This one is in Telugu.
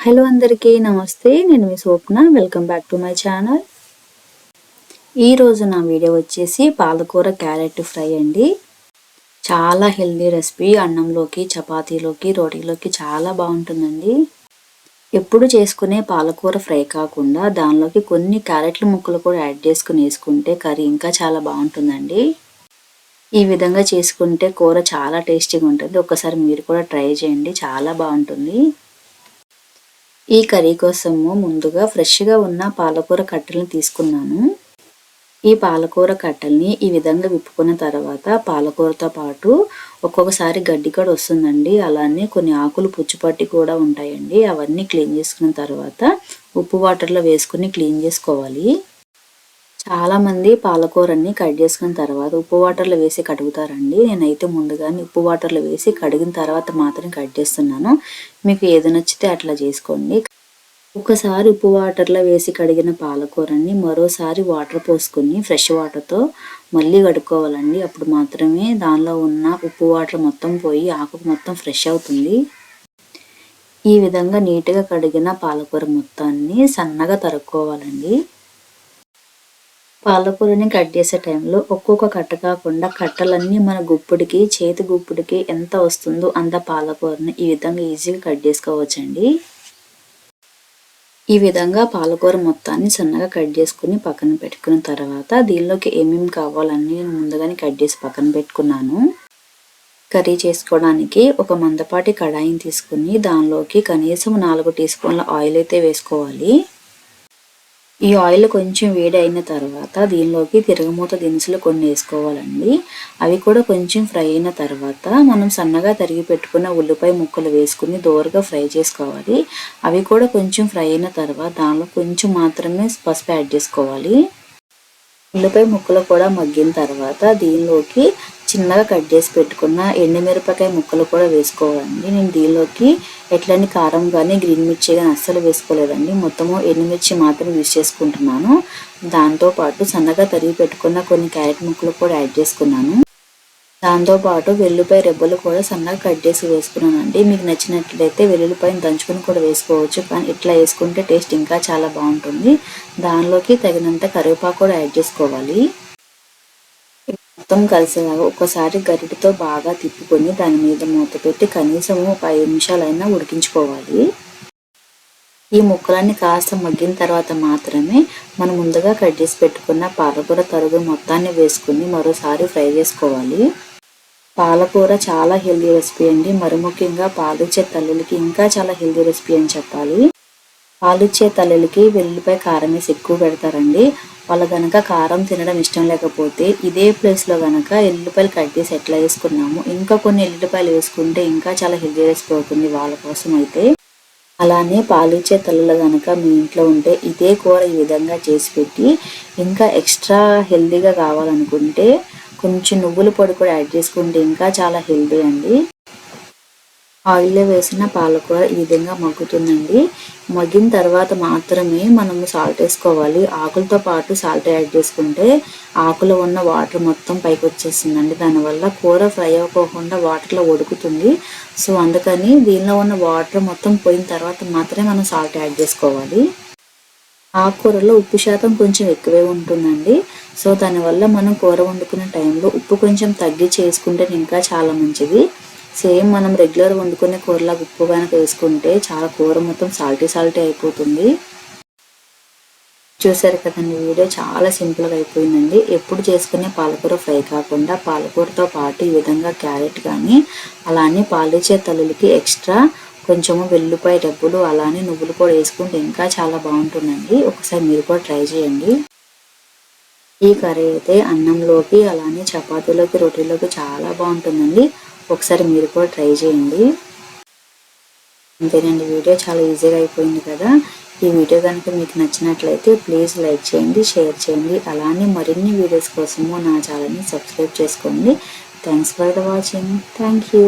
హలో అందరికీ నమస్తే నేను మీ Swapna. Welcome back to my channel ఈరోజు నా వీడియో వచ్చేసి పాలకూర క్యారెట్ ఫ్రై అండి. చాలా హెల్దీ రెసిపీ. అన్నంలోకి చపాతీలోకి రోటీలోకి చాలా బాగుంటుందండి. ఎప్పుడు చేసుకునే పాలకూర ఫ్రై కాకుండా దానిలోకి కొన్ని క్యారెట్ల ముక్కలు కూడా యాడ్ చేసుకుని వేసుకుంటే కర్రీ ఇంకా చాలా బాగుంటుందండి. ఈ విధంగా చేసుకుంటే కూర చాలా టేస్టీగా ఉంటుంది. ఒకసారి మీరు కూడా ట్రై చేయండి. చాలా బాగుంటుంది. ఈ కర్రీ కోసము ముందుగా ఫ్రెష్గా ఉన్న పాలకూర కట్టెలను తీసుకున్నాను. ఈ పాలకూర కట్టెల్ని ఈ విధంగా విప్పుకున్న తర్వాత పాలకూరతో పాటు ఒక్కొక్కసారి గడ్డి కూడా వస్తుందండి. అలానే కొన్ని ఆకులు పుచ్చిపట్టి కూడా ఉంటాయండి. అవన్నీ క్లీన్ చేసుకున్న తర్వాత ఉప్పు వాటర్లో వేసుకుని క్లీన్ చేసుకోవాలి. చాలామంది పాలకూరని కట్ చేసుకున్న తర్వాత ఉప్పు వాటర్లో వేసి కడుగుతారండి. నేనైతే ముందుగానే ఉప్పు వాటర్లో వేసి కడిగిన తర్వాత మాత్రం కట్ చేస్తున్నాను. మీకు ఏది నచ్చితే అట్లా చేసుకోండి. ఒకసారి ఉప్పు వాటర్లో వేసి కడిగిన పాలకూరని మరోసారి వాటర్ పోసుకొని ఫ్రెష్ వాటర్తో మళ్ళీ కడుక్కోవాలండి. అప్పుడు మాత్రమే దానిలో ఉన్న ఉప్పు వాటర్ మొత్తం పోయి ఆకు మొత్తం ఫ్రెష్ అవుతుంది. ఈ విధంగా నీట్గా కడిగిన పాలకూర మొత్తాన్ని సన్నగా తరుక్కోవాలండి. పాలకూరని కట్ చేసే టైంలో ఒక్కొక్క కట్ట కాకుండా కట్టలన్నీ మన గుప్పుడికి చేతి గుప్పుడికి ఎంత వస్తుందో అంత పాలకూరని ఈ విధంగా ఈజీగా కట్ చేసుకోవచ్చండి. ఈ విధంగా పాలకూర మొత్తాన్ని సన్నగా కట్ చేసుకుని పక్కన పెట్టుకున్న తర్వాత దీనిలోకి ఏమేమి కావాలని నేను ముందుగానే కట్ చేసి పక్కన పెట్టుకున్నాను. కర్రీ చేసుకోవడానికి ఒక మందపాటి కడాయిని తీసుకుని దానిలోకి కనీసం నాలుగు టీ స్పూన్ల ఆయిల్ అయితే వేసుకోవాలి. ఈ ఆయిల్ కొంచెం వేడి అయిన తర్వాత దీనిలోకి తిరగమూత దినుసులు కొన్ని వేసుకోవాలండి. అవి కూడా కొంచెం ఫ్రై అయిన తర్వాత మనం సన్నగా తరిగి పెట్టుకున్న ఉల్లిపాయ ముక్కలు వేసుకుని దోరగా ఫ్రై చేసుకోవాలి. అవి కూడా కొంచెం ఫ్రై అయిన తర్వాత దానిలో కొంచెం మాత్రమే పసుపు యాడ్ చేసుకోవాలి. ఉల్లిపాయ ముక్కలు కూడా మగ్గిన తర్వాత దీనిలోకి చిన్నగా కట్ చేసి పెట్టుకున్న ఎండుమిరపకాయ ముక్కలు కూడా వేసుకోవాలండి. నేను దీనిలోకి ఎట్లాంటి కారం కానీ గ్రీన్ మిర్చి కానీ అస్సలు వేసుకోలేదండి. మొత్తము ఎండుమిర్చి మాత్రం యూజ్ చేసుకుంటున్నాను. దాంతోపాటు సన్నగా తరిగి పెట్టుకున్న కొన్ని క్యారెట్ ముక్కలు కూడా యాడ్ చేసుకున్నాను. దాంతోపాటు వెల్లుల్లిపాయ రెబ్బలు కూడా సన్నగా కట్ చేసి వేసుకున్నానండి. మీకు నచ్చినట్లయితే వెల్లుల్లిపాయను దంచుకొని కూడా వేసుకోవచ్చు. కానీ ఇట్లా వేసుకుంటే టేస్ట్ ఇంకా చాలా బాగుంటుంది. దానిలోకి తగినంత కరివేపాకు కూడా యాడ్ చేసుకోవాలి. మొత్తం కలిసేలాగా ఒకసారి గరిటితో బాగా తిప్పుకొని దాని మీద మూత పెట్టి కనీసం ఒక ఐదు నిమిషాలైనా ఉడికించుకోవాలి. ఈ ముక్కలన్నీ కాస్త మగ్గిన తర్వాత మాత్రమే మనం ముందుగా కట్ చేసి పెట్టుకున్న పాలకూర తరుగు మొత్తాన్ని వేసుకుని మరోసారి ఫ్రై చేసుకోవాలి. పాలకూర చాలా హెల్దీ రెసిపీ అండి. మరి ముఖ్యంగా పాలిచ్చే తల్లులకి ఇంకా చాలా హెల్దీ రెసిపీ అని చెప్పాలి. పాలిచ్చే తల్లులకి వెల్లుల్లిపాయ కారం వేసి ఎక్కువ పెడతారండి. వాళ్ళు కనుక కారం తినడం ఇష్టం లేకపోతే ఇదే ప్లేస్లో కనుక ఎల్లుల్లిపాయలు కట్ చేసి ఎట్లా వేసుకున్నాము ఇంకా కొన్ని ఎల్లుల్లిపాయలు వేసుకుంటే ఇంకా చాలా హెల్దీ రెసిపీ అవుతుంది వాళ్ళ కోసం అయితే. అలానే పాలిచ్చే తల్లులు కనుక మీ ఇంట్లో ఉంటే ఇదే కూర ఈ విధంగా చేసి పెట్టి ఇంకా ఎక్స్ట్రా హెల్దీగా కావాలనుకుంటే కొంచెం నువ్వుల పొడి కూడా యాడ్ చేసుకుంటే ఇంకా చాలా హెల్దీ అండి. ఆయిల్లో వేసిన పాలకూర ఈ విధంగా మగ్గుతుందండి. మగ్గిన తర్వాత మాత్రమే మనము సాల్ట్ వేసుకోవాలి. ఆకులతో పాటు సాల్ట్ యాడ్ చేసుకుంటే ఆకులో ఉన్న వాటర్ మొత్తం పైకి వచ్చేస్తుందండి. దానివల్ల కూర ఫ్రై అవ్వకోకుండా వాటర్లో ఉడుకుతుంది సో అందుకని దీనిలో ఉన్న వాటర్ మొత్తం పోయిన తర్వాత మాత్రమే మనం సాల్ట్ యాడ్ చేసుకోవాలి. ఆకుకూరలో ఉప్పు శాతం కొంచెం ఎక్కువే ఉంటుందండి. సో దానివల్ల మనం కూర వండుకునే టైంలో ఉప్పు కొంచెం తగ్గి చేసుకుంటే ఇంకా చాలా మంచిది. సేమ్ మనం రెగ్యులర్ వండుకునే కూరలా ఉప్పు కనుక వేసుకుంటే చాలా కూర మొత్తం సాల్టీ సాల్టీ అయిపోతుంది. చూసారు కదండి వీడియో చాలా సింపుల్గా అయిపోయిందండి. ఎప్పుడు చేసుకునే పాలకూర ఫ్రై కాకుండా పాలకూరతో పాటు ఈ విధంగా క్యారెట్ కానీ అలానే పాలిచ్చే తల్లులకి ఎక్స్ట్రా కొంచెము వెల్లుపాయ డబ్బులు అలానే నువ్వులు కూడా వేసుకుంటే ఇంకా చాలా బాగుంటుందండి. ఒకసారి మీరు కూడా ట్రై చేయండి. ఈ కర్రీ అయితే అన్నంలోకి అలానే చపాతీలోకి రొటీలోకి చాలా బాగుంటుందండి. ఒకసారి మీరు కూడా ట్రై చేయండి. అంతేనండి వీడియో చాలా ఈజీగా అయిపోయింది కదా. ఈ వీడియో కనుక మీకు నచ్చినట్లయితే ప్లీజ్ లైక్ చేయండి షేర్ చేయండి. అలానే మరిన్ని వీడియోస్ కోసము నా ఛానల్ని సబ్స్క్రైబ్ చేసుకోండి. Thanks for the watching thank you